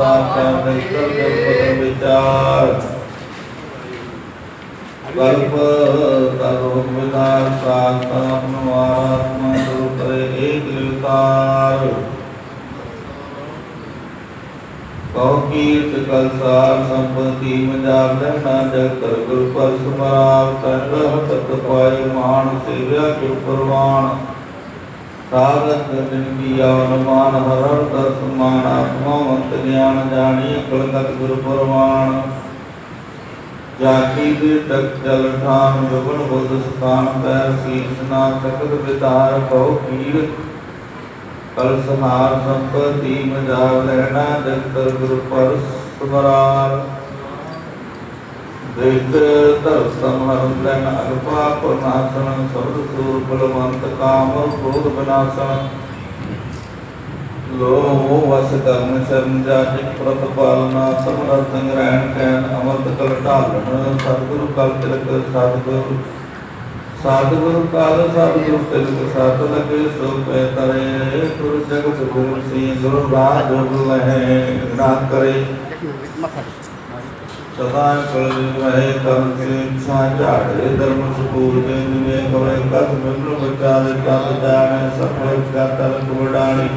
ਸਾਥ ਹੈ ਨਿਕਲ ਜਪ ਵਿਚਾਰ ਕਲਪ ਤਰੋ ਵਿਦਾਰ ਸਾਥ ਆਪਨਵਾਰਾਤਮਾ ਰੂਪ ਏਕ ਲਿਵਤਾਰ ਕਉ ਕੀਰਤ ਕਲ ਸਾਰ ਸੰਪਤੀ ਮਜਾਬ ਲੈਣਾ ਜਗ ਕਰ ਗੁਰ ਪਰ ਸਮਰਾਵ ਤਨ ਤਤ ਪਾਇ ਮਾਨ ਸੇਵਿਆ ਕਿਉ ਪਰਵਾਨ ਸਾਧਕ ਦਿਨ ਕੀ ਆਵਨ ਮਾਨ ਹਰਣ ਦਸ ਮਾਨ ਆਤਮਾ ਗਿਆਨ ਜਾਣੀ ਅਕਲਗਤ ਗੁਰ ਪਰਵਾਨ ਜਾਤੀ ਦੇ ਤਕ ਚਲ ਠਾਨ ਜੁਗਨ ਬੁੱਧ ਸਥਾਨ, ਪੈਰ ਸੀਸ ਨਾ ਤਕਤ ਵਿਦਾਰ ਕਉ ਕੀਰਤ ਕਲ ਸਹਾਰ ਸੰਪਤੀ ਮਜਾਵ ਲੈਣਾ, ਜਗਤਰ ਗੁਰ ਪਰ ਸਮਰਾਰ। ਦੇਖ ਧਰ ਸਮਹਰਨ ਲੈਣ ਅਗਪਾ ਪਰਨਾਸਨ ਸਬਦ ਸੂਰ ਬਲਵੰਤ ਕਾਮ ਕ੍ਰੋਧ ਬਨਾਸਨ ਲੋ ਵਸ ਕਰਨ ਚਰਨ ਜਾਜਿ ਪ੍ਰਤਪਾਲਨਾ ਸਮਰਥ ਸੰਗ੍ਰਹਿਣ ਕੈਨ ਅਮਰਤ ਕਲ ਢਾਲਣ, ਸਤਿਗੁਰੂ ਕਲ ਤਿਲਕ, ਸਤਿਗੁਰੂ ਸਤਿਗੁਰੂ ਕਾਲ, ਸਤਿਗੁਰੂ ਤਿਲਕ, ਸਤ ਲਗੇ ਸੋ ਪੈ ਤਰੇ। ਗੁਰ ਜਗਤ ਗੁਰੂ ਸੀ, ਗੁਰੂ ਰਾਜ ਲਹਿ, ਨਾ ਕਰੇ। ਸਦਾ ਕਲ ਰਹੇ ਕਰਮ ਸੇ ਇੱਛਾ ਝਾੜੇ, ਧਰਮ ਸਪੂਰ ਦੇ ਨਿਵੇ ਕਵੇ ਕਤ ਮਿਮਨ ਵਿਚਾਰੇ ਤਤ ਜਾਣੇ ਸਫਲ ਕਾ ਤਲ ਕੁੜਾਣੀ